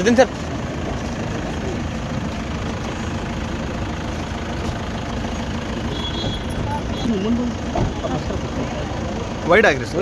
ಬರ್ತೀನಿ sir wide ಆಗ್ರಿ sir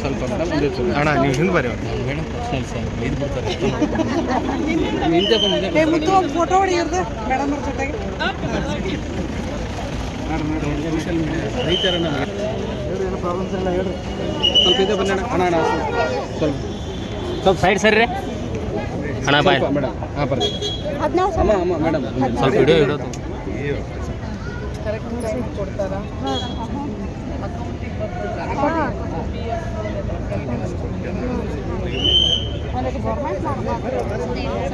ಸ್ವಲ್ಪ ಅಣ್ಣ ನೀವು ಹಿಂದೆ ಬರೀ ಮುತ್ತು ಒಂದು ಫೋಟೋ ಮೇಡಮ್ ಅವ್ರ ಜೊತೆಗೆ. ಸ್ವಲ್ಪ ಇದೆ ಅಣ್ಣ. ಅಣ್ಣ ಸ್ವಲ್ಪ ಸ್ವಲ್ಪ. ಸೈಡ್ ಸರಿ ಅಣ್ಣ ಬಾಯ್ ಮೇಡಮ್ ಹಾಂ ಬರ್ರಿ. ಅಮ್ಮ ಅಮ್ಮ ಮೇಡಮ್ ಸ್ವಲ್ಪ ವಿಡಿಯೋ ಇಡೋದು.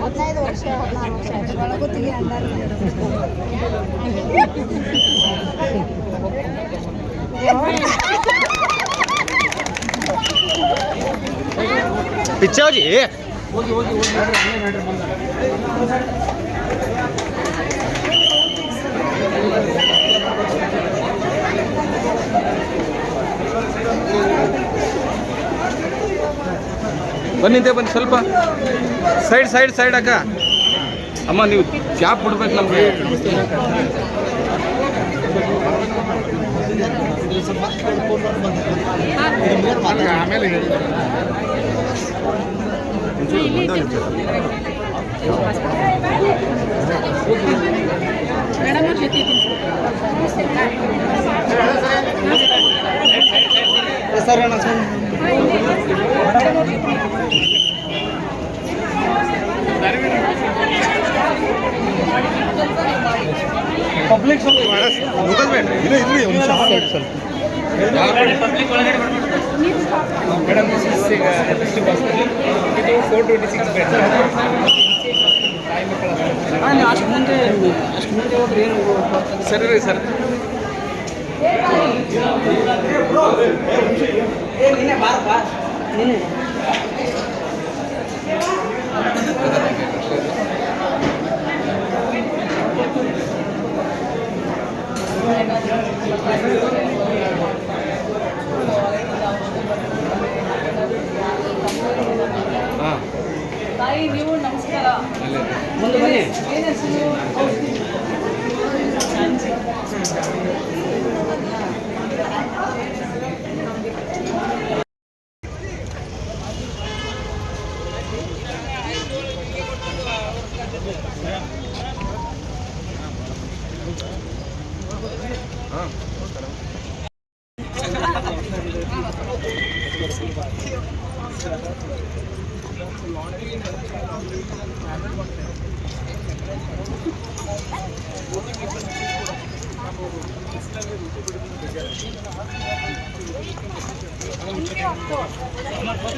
ಹದಿನೈದು ವರ್ಷ ಹದಿನಾರು ವರ್ಷ ಹೋಗಿ ಹೋಗಿ ಪಿಚ್ಚಾವ್ಜಿ ಬನ್ನಿದ್ದೆ ಬನ್ನಿ ಸ್ವಲ್ಪ. ಸೈಡ್ ಸೈಡ್ ಸೈಡ್ ಅಕ್ಕ. ಅಮ್ಮ ನೀವು ಗ್ಯಾಪ್ ಬಿಡ್ಬೇಕು ನಮಗೆ. ಅಣ್ಣ ಸರ್. ಪಬ್ಲಿಕ್ ಸ್ವಲ್ಪ ಮುಗಿದ್ಬೇಡ ಇದು ಇದ್ರಿ ಒಂದು ಸ್ವಲ್ಪ ಮೇಡಮ್ ಡಿಸ್ಟ್ರಿಕ್ಟ್ ಹಾಸ್ಪಿಟಲ್ ಇದು ಫೋರ್ ಟ್ವೆಂಟಿ ಸಿಕ್ಸ್ ಬೆಡ್. ಅಷ್ಟು ಮುಂದೆ ಅಷ್ಟು ಮುಂದೆ ಹೋದ್ರೆ ಏನು ಸರಿ. ರೀ ಸರ್ ಹಾಂ ತಾಯಿ ನೀವು ನಮಸ್ಕಾರ ಮುಂದೆ ಬನ್ನಿ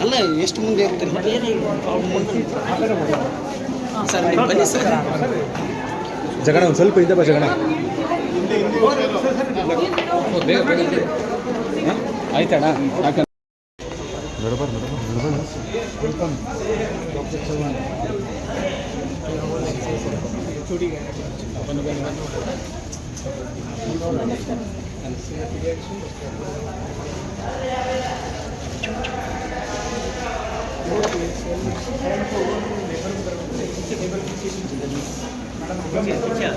ಅಲ್ಲ ಎಷ್ಟು ಮುಂದೆ ಇರ್ತೀರಿ ಸರ್ ಬನ್ನಿ ಸರ್ ಜಗಣ ಒಂದು ಸ್ವಲ್ಪ ಇದ್ದಪ್ಪ ಜಗಣ. ಬೇಗ ಬೇಗ ಆಯ್ತಣ ಯಾಕಂದ್ರೆ ನಡಬರ್ ನಡಬರ್ ನಡಬರ್ ವೆಲ್ಕಮ್ మేడం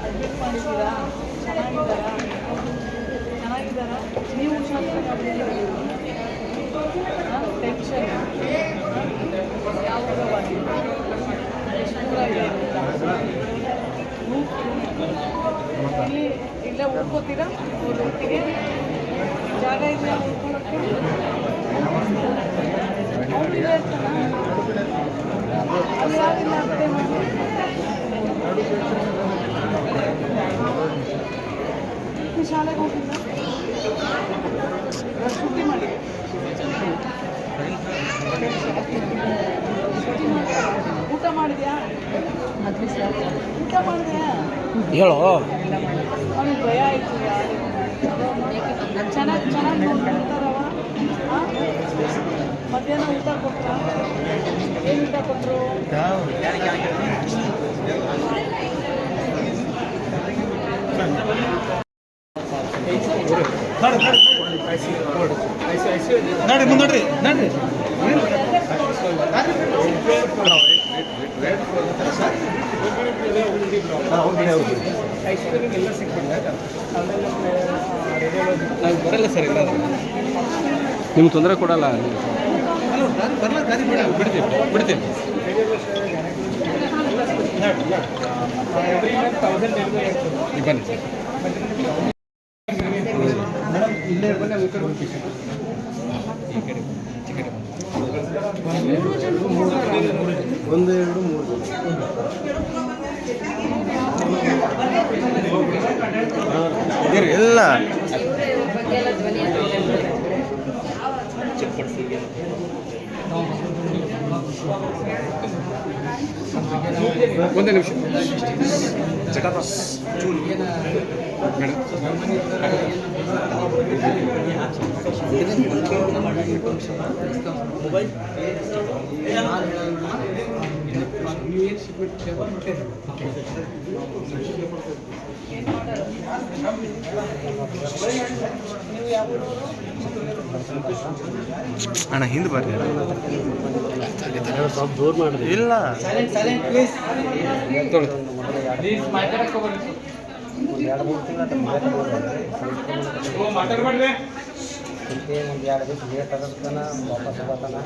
ಅಡ್ಮಿಟ್ ಮಾಡಿದ್ದೀರಾ ಚೆನ್ನಾಗಿದ್ದಾರಾ ಚೆನ್ನಾಗಿದ್ದಾರಾ ನೀವು ಹುಷಾರಿಲ್ಲ ಟೆನ್ಷನ್ ಯಾವ ರೋಗವಾಗಿಲ್ಲ ಎಷ್ಟು ದೂರ ಇದೆ ಇಲ್ಲಿ ಇಲ್ಲೇ ಉಳ್ಕೋತೀರಾ ಒಟ್ಟಿಗೆ ಜಾಗ ಇದೆಯಾ ಉಳ್ಕೊಳ್ಳೋಕ್ಕೆ ಅವ್ರು ಇಲ್ಲೇ ಇರ್ತಾರಾ? ಅಲ್ಲಿ ಯಾರಿಲ್ಲ ಅತ್ತೆ ಮಾಡಿ ನೀ ಶಾಲೆಗೆ ಹೋಗಿಲ್ಲ ಶುದ್ಧಿ ಮಾಡಿ ಊಟ ಮಾಡಿದ್ಯಾ ಊಟ ಮಾಡಿದ್ಯಾ ಹೇಳೋ? ಅವನಿಗೆ ಭಯ ಆಯಿತು ಚೆನ್ನಾಗಿ ಚೆನ್ನಾಗಿ ನೋಡ್ಕೊಂತಾರವ ಮಧ್ಯಾಹ್ನ ಊಟ ಕೊಟ್ಟ ಏನು ಊಟ ಕೊಟ್ಟರು ನಡ್ರಿ ಮುಂದೋಡ್ರಿ ನಡ್ರಿ ನಾವು ಬರಲ್ಲ ಸರ್ ಇಲ್ಲ ನಿಮ್ಗೆ ತೊಂದರೆ ಕೊಡಲ್ಲ. ಬರ್ಲ ದಾರಿ ಬಿಡ. ಬಿಡ್ತೀವಿ ಬಿಡ್ತೀವಿ ನೀವು ಬನ್ನಿ. ಒಂದು ಎರಡು ಮೂರು ಇಲ್ಲ ಒಂದೇ ನಿಮಿಷ. ಚಟಪ ಮೇಡಮ್ ಅಣ್ಣ ಹಿಂದೆ ಬರ್ರಿ ಸ್ವಲ್ಪ ದೂರ ಮಾಡಿದೆ ಇಲ್ಲ ತೊಗೊಳ್ಳಿ ಒಂದು ಎರಡು ಮೂರು ತಿಂಗಳ ಒಂದು ಎರಡು ದಿವಸ ಲೇಟ್ ಆಗೋದಕ್ಕನ ವಾಪಸ್ ಹೋಗತ್ತಾನ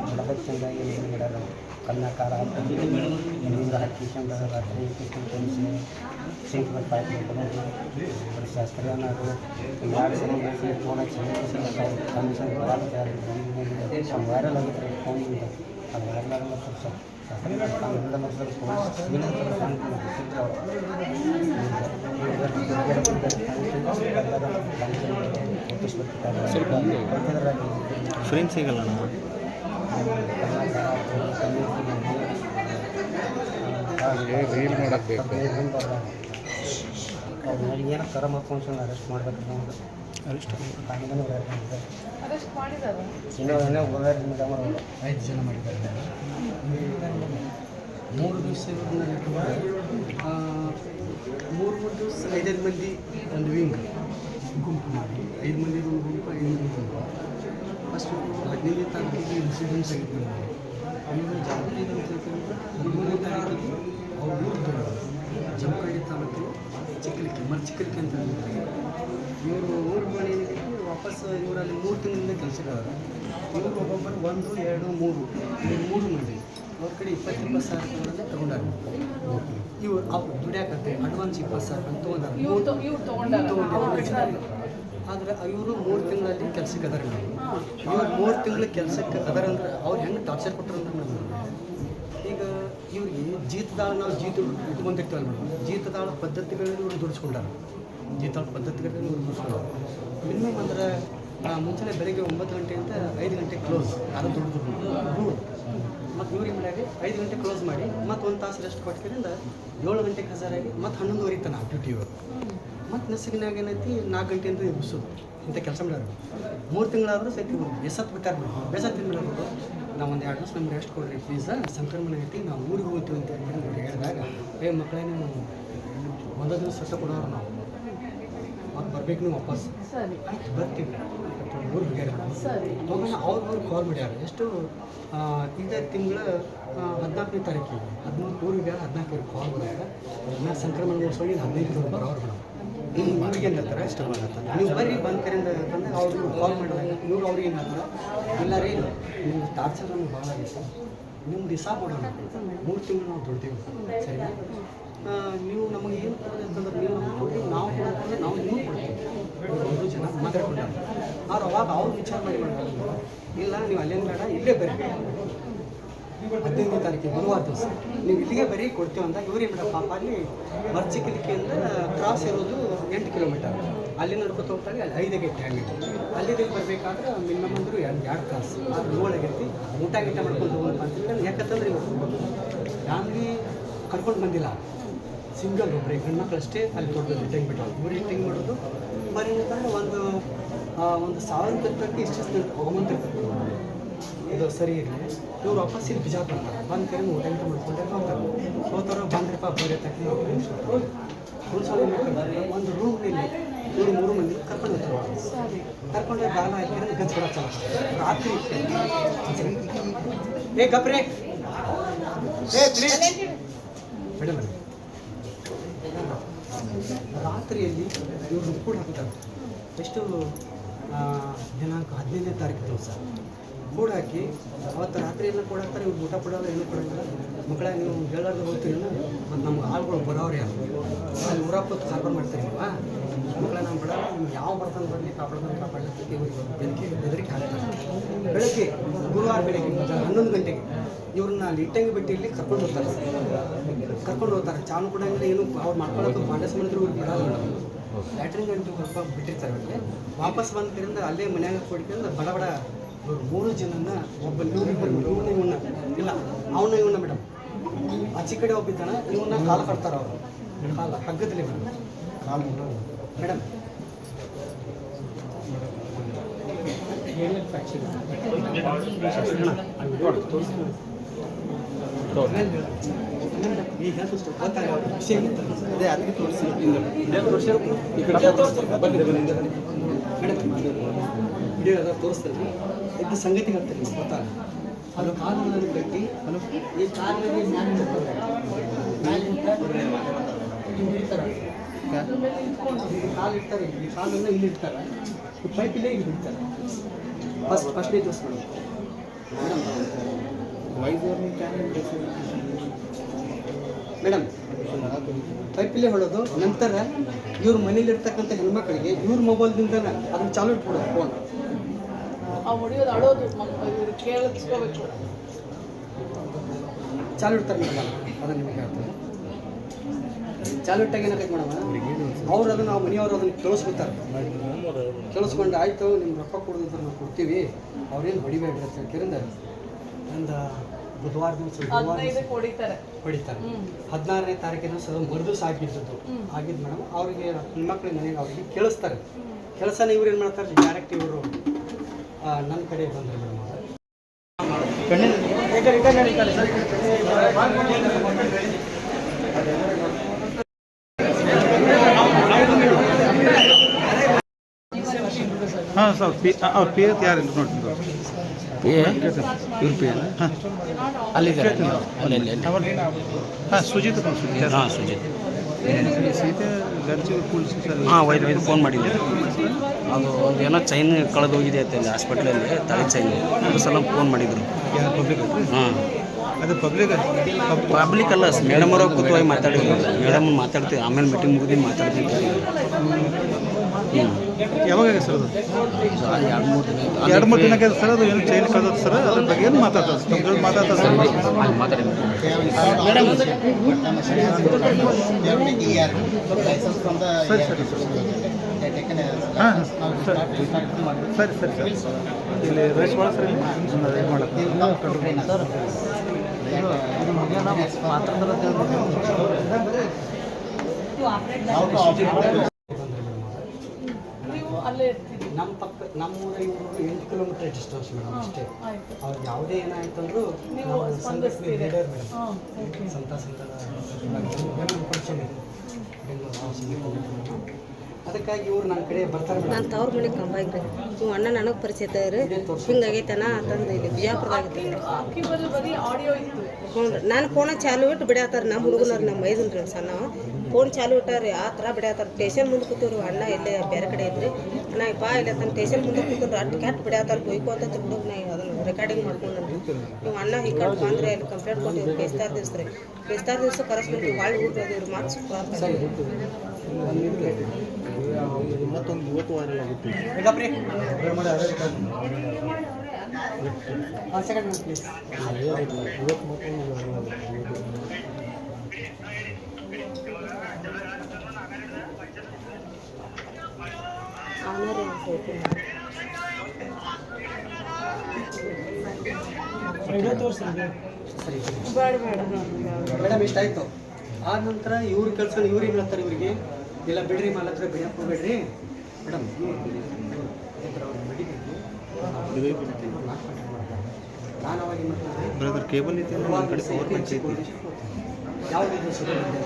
ನೋಡೋದಕ್ಕೆ ಚೆಂದಾಗಿ ಗಿಡದ ಕನ್ನ ಖಾರ ಹಾಕಿ ನೀರು ಹಾಕಿಕೊಂಡು ರಾತ್ರಿ ಕಿಸ್ಕೊಂಡು ಕಲಿಸಿ ಸಿಂಕ್ ಮೇಲೆ ಪಾಯ್ತು ಬರೀ ಶಾಸ್ತ್ರಿ ಅನ್ನೋದು ಒಂದು ಎರಡು ಸಲ ಬೇಸಿ ಫೋನ್ ಹಚ್ಚಿ ಕಮಿಷನ್ ವೈರಲ್ ಆಗಿತ್ತು ರೀ ಫೋನಿಂದ ಅದು ವೈರಲ್ ಆಗಲ್ಲ ಸ್ವಲ್ಪ ಶಾಸ್ತ್ರಿ ಸ್ವಲ್ಪ ಫ್ರೆಂಡ್ ಸಿಗಲ್ಲ ರೀಲ್ ಮಾಡಬೇಕು ಬೇಕು. ಏನೋ ಕರ ಮಾಡ್ಕೊಂಡು ಅರೆಸ್ಟ್ ಮಾಡ್ಬೇಕು. ಅರೆಸ್ಟ್ ಐದು ಜನ ಮಾಡಿದ್ದಾರೆ. ಮೂರು ದಿವಸ ಆ, ಮೂರು ಮೂರು ದಿವಸ ಐದೈದು ಮಂದಿ ಒಂದು ವಿಂಗ್ ಗುಂಪು ಮಾಡಿ. ಐದು ಮಂದಿ ಒಂದು ಗುಂಪು ಐದು ಮಂದಿ ಗುಂಪು. ಫಸ್ಟ್ ಹದಿನೈದನೇ ತಾರೀಕಿಗೆ ಇನ್ಸಿಡೆನ್ಸ್ ಆಗಿತ್ತು ನಮಗೆ. ಆಮೇಲೆ ಜಾತ್ರೆ ಹದಿಮೂರನೇ ತಾರೀಕಿಗೆ ಅವ್ರ ಊರು ಜಮಖಂಡಿ ತಾಲೂಕು ಚಿಕ್ಕಲಿಕ್ಕೆ ಮರ್ ಚಿಕ್ಕಲಿಕ್ಕೆ ಅಂತ ಇವರು ಊರು ಮಾಡಿ ವಾಪಸ್ ಇವರಲ್ಲಿ ಮೂರು ತಿಂಗಳಿಂದ ಕೆಲಸಕ್ಕೆ ಇವರು ಒಬ್ಬೊಬ್ಬರು ಒಂದು ಎರಡು ಮೂರು. ಇವ್ರು ಮೂರು ಮಂದಿ ಅವ್ರ ಕಡೆ ಇಪ್ಪತ್ತು ಇಪ್ಪತ್ತು ಸಾವಿರ ತಗೊಂಡಾರ. ಇವ್ರು ಅವ್ರು ದುಡಿಯಾಕತ್ತೆ ಅಡ್ವಾನ್ಸ್ ಇಪ್ಪತ್ತು ಸಾವಿರ ಅಂತ ತಗೊಂಡಾರ. ಆದ್ರೆ ಇವರು ಮೂರು ತಿಂಗಳಲ್ಲಿ ಕೆಲಸಕ್ಕೆ ಅದಾರ ಇವ್ರು. ಮೂರು ತಿಂಗಳ ಕೆಲಸಕ್ಕೆ ಅದಾರ ಅಂದ್ರೆ ಅವ್ರು ಹೆಂಗೆ ಟಾರ್ಚರ್ ಕೊಟ್ಟರು ಅಂದ್ರೆ ನಮ್ಗೆ ಈಗ ಇವ್ರಿಗೆ ಜೀತದಾಳ ನಾವು ಜೀತ ಇಟ್ಕೊಂಡಿರ್ತೀವಲ್ಲ ಮೇಡಮ್ ಜೀತದಾಳ ಪದ್ಧತಿಗಳನ್ನ ಇವರು ದುಡಿಸ್ಕೊಂಡಾರ. ಪದ್ಧತಿಗಳಲ್ಲಿ ಇವರು ದುಡಿಸ್ಕೊಂಡಾರ ಮಿನಿಮಮ್ ಅಂದ್ರೆ ಮುಂಚೆನೇ ಬೆಳಿಗ್ಗೆ ಒಂಬತ್ತು ಗಂಟೆಯಿಂದ ಐದು ಗಂಟೆ ಕ್ಲೋಸ್ ಅದು ದುಡ್ಡು ರೂಲ್ ಮತ್ತು ಇವ್ರಿಗೆ ಮನೆಯಾಗಿ ಐದು ಗಂಟೆ ಕ್ಲೋಸ್ ಮಾಡಿ, ಮತ್ತು ಒಂದು ತಾಸು ರೆಸ್ಟ್ ಕೊಟ್ಟಿರಿಂದ ಏಳು ಗಂಟೆಗೆ ಹಜಾರಾಗಿ ಮತ್ತು ಹನ್ನೊಂದುವರೆಗೆ ತನ ಡ್ಯೂಟಿ ಇವರು ಮತ್ತು ನಸಿಗಿನಾಗ ಏನೈತಿ ನಾಲ್ಕು ಗಂಟೆಯಿಂದ ಎಬ್ಬಿಸೋದು. ಇಂಥ ಕೆಲಸ ಮಾಡ್ಯಾರ ಮೂರು ತಿಂಗಳಾದರೂ ಸೈತಿ ಬೇಸತ್ತು ಬಿಟ್ಟಾರ ಬೇಸತ್ತು ತಿನ್ಬಿಡೋದು ನಾವು ಒಂದು ಎರಡು ದಿವಸ ನಮ್ಗೆ ರೆಸ್ಟ್ ಕೊಡ್ರಿ ಪ್ಲೀಸ್ ಸಂಕ್ರಮಣ ಐತಿ, ನಾವು ಊರಿಗೆ ಹೋಗ್ತೀವಿ ಅಂತ ಹೇಳಿದಾಗ, ಏ ಮಕ್ಕಳೇ ನಾವು ಒಂದು ದಿವಸ ಸತ್ತ ಕೊಡೋರು ನಾವು. ಮತ್ತೆ ಬರ್ಬೇಕು ನೀವು ವಾಪಸ್? ಸರಿ. ಆಯ್ತು ಬರ್ತೀವಿ ಊರು ಹೋಗ್ಯಾರ ಸರಿ. ಹೋಗೋಣ ಕಾಲ್ ಮಾಡ್ಯಾರ ಎಷ್ಟು ಇದೇ ತಿಂಗಳ ಹದಿನಾಲ್ಕನೇ ತಾರೀಕಿಗೆ ಹದಿಮೂರು ಊರಿಗೆ ಹದಿನಾಲ್ಕರಿಗೆ ಕಾಲ್ ಮಾಡ್ಯಾರ ಹದಿನಾಲ್ಕು ಸಂಕ್ರಮಣ ಮುಗಿಸ್ಕೊಂಡು ಹದಿನೈದು ಬರೋರು ಮೇಡಮ್. ಅವ್ರಿಗೆ ಏನು ಹೇಳ್ತಾರೆ? ಇಷ್ಟ ಮಾಡತ್ತ ನೀವು ಬರ್ರಿ ಬಂದ್ ಕರೆಯಿಂದ ಅಂತಂದ್ರೆ ಅವ್ರು ಕಾಲ್ ಮಾಡಿದಾಗ ಇವ್ರು ಅವ್ರಿಗೆ ಏನು ಹೇಳ್ತಾರೆ? ಇಲ್ಲ ರೀ ನೀವು ಟಾರ್ಚರ್ ನಮ್ಗೆ ಭಾಳ ಆಗಿತ್ತು ನಿಮ್ಮ ದಿವಸ ಕೊಡೋಣ ಮೂರು ತಿಂಗಳು ನಾವು ದುಡ್ತೀವಿ ಸರಿನಾ? ಆ, ನೀವು ನಮಗೆ ಏನು ಕೊಡೋದು ಅಂತಂದ್ರೆ ನೀವು ನಮ್ಗೆ ಕೊಡ್ರಿ ನಾವು ಕೊಡೋದಂದ್ರೆ ನಾವು ನಿಮಗೆ ಕೊಡ್ತೀವಿ. ಮೂರು ಜನ ಮಾತಾಡ್ಕೊಂಡಾರ ಅವ್ರು ಅವಾಗ ಅವ್ರು ವಿಚಾರ ಮಾಡಿ ಮಾಡ್ತಾರೆ ಇಲ್ಲ ನೀವು ಅಲ್ಲೇನು ಬೇಡ ಇಲ್ಲೇ ಬರ್ರಿ ಹದಿನೈದು ತಾರೀಕಿಗೆ ಗುರುವಾರ ದಿವಸ. ನೀವು ಇಲ್ಲಿಗೆ ಬರೀ ಕೊಡ್ತೀವಿ ಅಂತ ಇವ್ರಿ ಮೇಡಮ್ ಪಾಪ ಅಲ್ಲಿ ಮರ್ಚಿಕಿಲಿಕೆಯಿಂದ ಕ್ರಾಸ್ ಇರೋದು ಎಂಟು ಕಿಲೋಮೀಟರ್ ಅಲ್ಲಿ ನಡ್ಕೊತ ಹೋಗ್ತಾರೆ ಅಲ್ಲಿ ಐದೇ ಗಂಟೆ ಹಂಗೆ ಅಲ್ಲಿಗೆ ಬರಬೇಕಾದ್ರೆ ಮಿನಿಮಮ್ ಅಂದರು ಎರಡು ಎರಡು ಕ್ರಾಸ್ ಅದು ಏಳಾಗೈತಿ ಊಟ ಗೀಟ ಮಾಡ್ಕೊಂಡು ಹೋಗೋಣ ಅಂತಂದ್ರೆ ಯಾಕಂತಂದ್ರೆ ಇವರು ಫ್ಯಾಮ್ಲಿ ಕರ್ಕೊಂಡು ಬಂದಿಲ್ಲ. ಸಿಂಗಲ್ ಒಬ್ಬರೇ ಗಂಡ್ಮಕ್ಳು ಅಷ್ಟೇ ಅಲ್ಲಿ ದೊಡ್ಡದು ಟೈಮ್ ಬಿಟ್ಟು ಇವ್ರು ಟೈಮ್ ಮಾಡೋದು ಬರೀ ಅಂತಂದ್ರೆ ಒಂದು ಒಂದು ಸಾವಿರ ತಕ್ಕ ಇಷ್ಟು ಹೋಗಮಂತ ಇದು ಸರಿ ಇರಲಿ. ಇವ್ರು ವಾಪಸ್ ಇಲ್ಲಿ ಬಿಜಾಪುರ ಬಂದು ಕರೆ ಊಟ ಗಿಟ ಮಾಡ್ಕೊಂಡೆ ಹೋಗ್ತಾರೆ. ಹೋಗ್ತಾರೋ ಬಂದ್ರಪ್ಪ ಬರೀ ತಕ್ಕಿ ಒಂದು ರೂಮ್ನಲ್ಲಿ ಇವ್ರು ಮೂರು ಮಂದಿ ಕರ್ಕೊಂಡು ಹೋಗ್ತಾರೆ. ಕರ್ಕೊಂಡೆ ಬಾಲ ಹಾಕಿದ್ರೆ ಗಂಜ್ ಬಿಡ ರಾತ್ರಿ ಏ ಗಪ್ರೆ! ಏ ಪ್ಲೀಸ್ ಮೇಡಮ್ ರಾತ್ರಿಯಲ್ಲಿ ಇವರು ಕೂಡ ಹಾಕ್ತಾರೆ. ಎಷ್ಟು ದಿನಾಂಕ ಹದಿನೈದನೇ ತಾರೀಕು ದಿವಸ. ಕೂಡ ಹಾಕಿ ಅವತ್ತು ರಾತ್ರಿ ಎಲ್ಲ ಕೂಡ ಹಾಕ್ತಾರೆ ಇವ್ರು ಊಟ ಕೊಡೋಲ್ಲ, ಏನೂ ಕೊಡೋಲ್ಲ ಮಕ್ಕಳ ನೀವು ಹೇಳಾರ್ದು ಹೋಗ್ತೀರಲ್ಲ ಮತ್ತು ನಮ್ಗೆ ಆಳುಗಳು ಬರೋರು ಯಾರು? ಅಲ್ಲಿ ಊರಪ್ಪತ್ತು ಕಾರ್ಬಾರ್ ಮಾಡ್ತೀರಿ ನೀವು? ಮಕ್ಕಳ ನಾವು ಬಿಡಲ್ಲ, ನಿಮ್ಗೆ ಯಾವ ಬರ್ತಾನೆ ಬರಲಿ ಕಾಪಾಡ್ತಾನೆ ಕಾಪಾಡ್ಲಿಕ್ಕೆ ಇವ್ರಿಗೆ ಬೆದರಿಕೆ ಬೆದರಿಕೆ ಹಾಕ್ತಾರೆ. ಬೆಳಗ್ಗೆ, ಗುರುವಾರ ಬೆಳಗ್ಗೆ ಹನ್ನೊಂದು ಗಂಟೆಗೆ ಇವ್ರನ್ನ ಅಲ್ಲಿ ಇಟ್ಟಂಗಿ ಬೆಟ್ಟಿಯಲ್ಲಿ ಕರ್ಕೊಂಡು ಹೋಗ್ತಾರೆ. ಕರ್ಕೊಂಡು ಹೋಗ್ತಾರೆ. ಚಾನು ಕೊಡಂಗಿಲ್ಲ ಏನು ಅವ್ರು ಮಾಡ್ಕೊಳ್ಳೋದು ಪಾಂಡಸ್ ಮಾಡಿದ್ರು ಇವ್ರು ಬಿಡೋಲ್ಲ ಮೇಡಮ್ ಲ್ಯಾಟ್ರಿನ್ ಗಂಟು ಸ್ವಲ್ಪ ಬಿಟ್ಟಿರ್ತಾರೆ ಅವ್ರಿಗೆ. ವಾಪಸ್ ಬಂದ ಕಡೆಯಿಂದ ಅಲ್ಲೇ ಮನ್ಯಾಗ ಕೊಡ್ಕೊಂಡು ಬಡ ಬಡ ಇವ್ರು ಮೂರು ಜನನ ಒಬ್ಬ ಇವ್ರಿಬ್ಬರು ಇವನ್ನ ಇವನ್ನ ಇಲ್ಲ ಅವನ ಇವನ್ನ ಮೇಡಮ್ ಆಚೆ ಕಡೆ ಒಬ್ಬಿದ್ದಾನ ಇವನ್ನ ಕಾಲು ಕಟ್ತಾರೆ ಅವರು. ಕಾಲ ಹಗ್ಗದಲ್ಲಿ ಮೇಡಮ್ ಕಾಲು ಮೇಡಮ್ ಗೊತ್ತಾಗ ಅದೇ ಅದಕ್ಕೆ ತೋರಿಸಿ ಈ ಕಡೆ ತೋರಿಸ್ತಾರೆ ಇದು ಸಂಗತಿ ನಿಮ್ಗೆ ಗೊತ್ತಾಗ ಅದು ಕಾಲುಗಳನ್ನು ಕಟ್ಟಿ ಈ ಇಡ್ತಾರೆ. ಈ ಕಾಲು ಈ ಕಾಲನ್ನ ಇಲ್ಲಿ ಇರ್ತಾರೆ ಪೈಪ್ ಇಲ್ಲೇ ಇಲ್ಲಿ ಇರ್ತಾರೆ ಫಸ್ಟ್ ಫಸ್ಟ್ನೇ ದಿವಸ ಮೇಡಮ್ ಪೈಪಿಲೆ ಹೊಡೋದು ನಂತರ ಇವ್ರ ಮನೇಲಿ ಇರ್ತಕ್ಕಂಥ ಹೆಣ್ಮಕ್ಳಿಗೆ ಇವ್ರ ಮೊಬೈಲ್ದಿಂದ ಅದನ್ನ ಚಾಲು ಇಟ್ಬಿಡೋದು ಫೋನ್ ಆ ಹೊಡಿಯೋದು ಅಳೋದು ಮಕ್ಕ ಇವ್ರು ಕೇಳಿಸ್ಕೋಬೇಕು. ಚಾಲು ಇಡ್ತಾರೆ ಮೇಡಮ್ ಅದನ್ನ ನಿಮಗೆ ಹೇಳ್ತಾರೆ ಚಾಲು ಇಟ್ಟಾಗ ಏನಾಗೈತೆ ಮೇಡಮ್ ಅವ್ರು? ಅದನ್ನ ನಾವು ಮನೆಯವರು ಅದನ್ನ ಕೇಳಿಸ್ಕೊತಾರೆ ಕೇಳಿಸ್ಕೊಂಡು ಆಯಿತು ನಿಮ್ಮ ರೊಕ್ಕ ಕೊಡೋದಂತ ನಾವು ಕೊಡ್ತೀವಿ. ಅವ್ರೇನು ಹೊಡಿಬೇಡ್ರಿ ಅಂತ ಕೇಳಿಂದ ಒಂದು ಬುಧವಾರ ದಿವಸ ಹೊಡಿತಾರೆ. ಹದಿನಾರನೇ ತಾರೀಕಿನ ದಿವಸ ಮರುದಿವಸ ಆಗಿದ್ದದ್ದು. ಆಗಿದ್ದು ಮೇಡಮ್ ಅವರಿಗೆ ಹೆಣ್ಮಕ್ಳು ನನಗೆ ಅವರಿಗೆ ಕೇಳಿಸ್ತಾರೆ. ಕೆಲಸನ ಇವ್ರು ಏನು ಮಾಡ್ತಾರೆ ಡೈರೆಕ್ಟ್ ಇವರು ನನ್ನ ಕಡೆ ಬಂದರು ಮೇಡಮ್ ಹಾಂ ಸರ್ ಪಿ ಅವ್ರ ಪಿ ಅಂತ ಯಾರು ನೋಡಿ ಇವ್ರ ಪಿ ಅಲ್ಲಿದ್ದಾರೆ ಅಲ್ಲಿ ಅಲ್ಲಿ. ಹಾಂ ಸುಜಿತ್ ಹಾಂ ಸುಜಿತ್. ಹಾಂ ಒಯ್ದು ಒಯ್ದು ಫೋನ್ ಮಾಡಿದ್ದೆ. ಅದು ಒಂದು ಏನೋ ಚೈನ್ ಕಳೆದು ಹೋಗಿದೆ ಅಂತ ಅಲ್ಲಿ ಹಾಸ್ಪಿಟ್ಲಲ್ಲಿ ತಲೆ ಚೈನ್. ಅದು ಸಲ ಫೋನ್ ಮಾಡಿದ್ರು. ಪಬ್ಲಿಕ್ ಹಾಂ. ಅದು ಪಬ್ಲಿಕ್ ಪಬ್ಲಿಕ್ ಅಲ್ಲ ಮೇಡಮ್ ಅವ್ರ ಕೂತ್ವಾಗಿ ಮಾತಾಡಿದ್ರು. ಮೇಡಮ್ ಮಾತಾಡ್ತೀವಿ ಆಮೇಲೆ ಮೀಟಿಂಗ್ ಮುಗಿದು ಮಾತಾಡ್ತೀನಿ ಹ್ಞೂ ಯಾವಾಗ ಸರ್ ಅದು? ಎರಡು ಮೂರು ದಿನ ಎರಡು ಮೂರು ದಿನಕ್ಕೆ ಸರ್ ಅದು ಏನು ಚೈನ್ ಕಳೆದ ಸರ್ ಅದ್ರ ಬಗ್ಗೆ ಏನು ಮಾತಾಡ್ತಾರೆ ನಮ್ಮ ಜೊತೆ ಮಾತಾಡ್ತಾರೆ ಸರ್ ಸರಿ ಸರಿ ಸರ್. ಹಾಂ ಸರಿ ಸರಿ ಸರಿ ಸರ್. ಇಲ್ಲಿ ರೇಷ್ ಭಾಳ ಸರ್ ಇಲ್ಲಿ. ಇದು ಮಾಡಕ್ಕೆ ಬಂದು ಅಲ್ಲೇ ಇರ್ತಿದ್ವಿ ನಮ್ಮ ಪಕ್ಕ ನಮ್ಮೂರ ಇವರು ಎಂಟು ಕಿಲೋಮೀಟರ್ ಡಿಸ್ಟೆನ್ಸ್ ಮೇಡಮ್ ಅಷ್ಟೇ. ಆಯ್ತು. ಅವ್ರು ಯಾವುದೇ ಏನಾಯ್ತಂದ್ರು ನೀವು ನಾವು ಸಂಘಟನೆ ಸ್ಪಂದಿಸ್ತೀರಿ ಲೀಡರ್ ಮೇಡಮ್ ಹಾಂ ಓಕೆ ಸಂತ ಸಂಘದ ಬೆಂಗಳೂರು ಪರಿಚಯ ಇದೆ ಬೆಂಗಳೂರು ನಾವು ಸಂಘಟನೆ ಅದಕ್ಕಾಗಿ ಇವ್ರು ನನ್ನ ಕಡೆ ಬರ್ತಾರೆ ನಾನು ಮೇಡಮ್ ಮನೆ ಕಂಬ ನೀವು ಅಣ್ಣ ನನಗೆ ಪರಿಚಯ ಹಿಂಗೆ ಹಿಂಗಾಗೈತನ ಅಂತಂದು ಇಲ್ಲಿ ಬಿಜಾಪುರದಾಗಿದ್ದೆ ಆಕಿ ಬರೀ ಬರೀ ಆಡಿಯೋ ಇತ್ತು. ಹ್ಞೂ ನಾನು ಫೋನ ಚಾಲು ಇಟ್ಟು ಬಿಡ್ಯಾತಾರ ನಮ್ಮ ಹುಡುಗನವ್ರು ನಮ್ಮ ಮೈದನ್ ರೀ ಸಣ್ಣ. ಫೋನ್ ಚಾಲು ಇಟ್ಟಾರ್ರಿ ಆ ಥರ ಬಿಡ್ಯಾತಾರ ಟೇಷನ್ ಮುಂದೆ ಕೂತವ್ರು ಅಣ್ಣ ಇಲ್ಲೇ ಬೇರೆ ಕಡೆ ಇದ್ರಿ. ನಾ ಬಾ ಇಲ್ಲ ತನ್ನ ಟೇಷನ್ ಮುಂದೆ ಕೂತ್ರು ಅಟ್ ಕೆಟ್ಟು ಬಿಡ್ಯಾತಾರ ಕೊಯ್ಕೋತ ಹುಡುಗ ನಾ ಅದನ್ನು ರೆಕಾರ್ಡಿಂಗ್ ಮಾಡ್ಕೊಂಡು ನೀವು ಅಣ್ಣ ಈ ಕಡೆ ಬಂದ್ರೆ ಇಲ್ಲಿ ಕಂಪ್ಲೇಂಟ್ ಕೊಟ್ಟಿವ್ರು ಬೇಸ್ತಾರ ದಿವ್ಸ ರೀ. ಬೇಸ್ತಾರ ದಿವಸ ಕರೆಸ್ಬಿಟ್ಟು ಭಾಳ ಊಟ ಮಾತು ಮಾರ್ಕ್ಸ್ ಮತ್ತೊಂದು ಇವತ್ತು ವೈರಲ್ ಆಗುತ್ತೆ ಹೇಗಪ್ರಿ ಹಾಂ ಸೆಕೆಂಡ್ ಪ್ಲೀಸ್ ಇವತ್ತು ಮತ್ತೊಂದು ವೈರಲ್ ಆಗುತ್ತೆ ಅವನೇ ಅಂತ ಹೇಳ್ತೀನಿ ಸರಿ ಬೇಡ ಬೇಡ ಮೇಡಮ್ ಇಷ್ಟಾಯ್ತು. ಆದ ನಂತರ ಇವ್ರ ಕೆಲಸ ಇವ್ರು ಏನು ಹೇಳ್ತಾರೆ ಇವರಿಗೆ. ಇಲ್ಲ ಬಿಡ್ರಿ ಮಾಲ್ ಹತ್ರ ಬಿಡಕ್ಕೆ ಹೋಗ್ಬೇಡ್ರಿ ಮೇಡಮ್ ನಾನು ಅವಾಗ ಏನು ಮಾಡ್ತೀನಿ ಬ್ರದರ್ ಕೇಬಲ್ ಕಡೆ ಪವರ್ ಬ್ಯಾಂಕ್ ಐತಿ. ಯಾವುದು ಇದು ಸುಧಾರಣೆ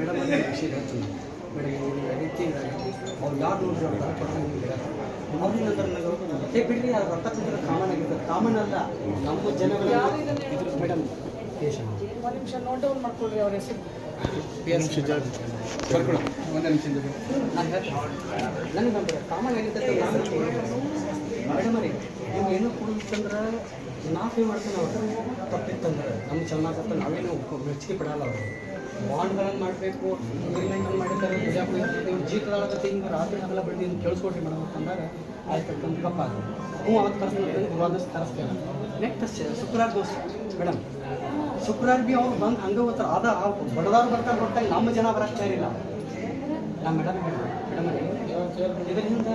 ಮೇಡಮ್ ಈ ರೀತಿ ಅವ್ರು ಯಾರು ನೋಡಿದ್ರು ಏ ಬಿಡ್ರಿ ಆ ರಥಚಂದ್ರ ತಿಂದ್ರೆ ಕಾಮನ್ ಆಗಿರ್ತದೆ ಕಾಮನ್ ಅಲ್ಲ ನಮ್ಮ ಜನಗಳ ಮೇಡಮ್ ಒಂದು ನಿಮಿಷ ನೋಟ್ ಡೌನ್ ಮಾಡ್ಕೊಳ್ರಿ ಅವ್ರ ಹೆಸರು. ಒಂದೇ ನಿಮಿಷ ನನಗೆ ಬಂದ್ರೆ ಕಾಮನ್ ಆಗಿರ್ತೈತೆ ಮೇಡಮ್ ರೀ ನೀವು ಏನು ಕೊಡುತ್ತಂದ್ರೆ ನಾವೇ ಮಾಡ್ತಾನೆ ಅವ್ರು ತಪ್ಪಿತ್ತಂದ್ರೆ ನಮ್ಗೆ ಚೆನ್ನಾಗತ್ತ ನಾವೇನು ಮೆಚ್ಚುಗೆ ಪಡಲ್ಲ ಅವರು ಬಾಂಡ್ಗಳನ್ನು ಮಾಡಬೇಕು ಅಗ್ರಿಮೆಂಟನ್ನು ಮಾಡಿದ್ದಾರೆ. ಬಿಜಾಪುರ ಇವ್ರು ಜೀತದಾಳಗತ್ತೆ ಹಿಂಗೆ ರಾತ್ರಿ ಹಗಲ ಬೆಳೆದು ಹಿಂಗೆ ಕೇಳಿಸ್ಕೊಡ್ರಿ ಮೇಡಮ್ ಅಂತಂದಾಗ ಆಯ್ತು ಅಂತಂದು ಕಪ್ಪ ಅದು ಹ್ಞೂ ಅವತ್ತು ಕರೆಸ್ತೀನಿ ಗುರುವಾದ ಕರೆಸ್ತೇನೆ ನೆಕ್ಸ್ಟ್ ಶುಕ್ರವಾರ ದಿವಸ ಮೇಡಮ್. ಶುಕ್ರವಾರ ಭೀ ಅವ್ರು ಬಂದು ಹಂಗೆ ಹೋಗ್ತಾರೆ ಅದ ಬಡದಾರು ಬರ್ತಾರೆ ಬರ್ತಾಗ ನಮ್ಮ ಜನ ಬರಕ್ಕೆ ಇರಲಿಲ್ಲ. ನಮ್ಮ ಮೇಡಮ್ ಮೇಡಮ್ ಇದರಿಂದ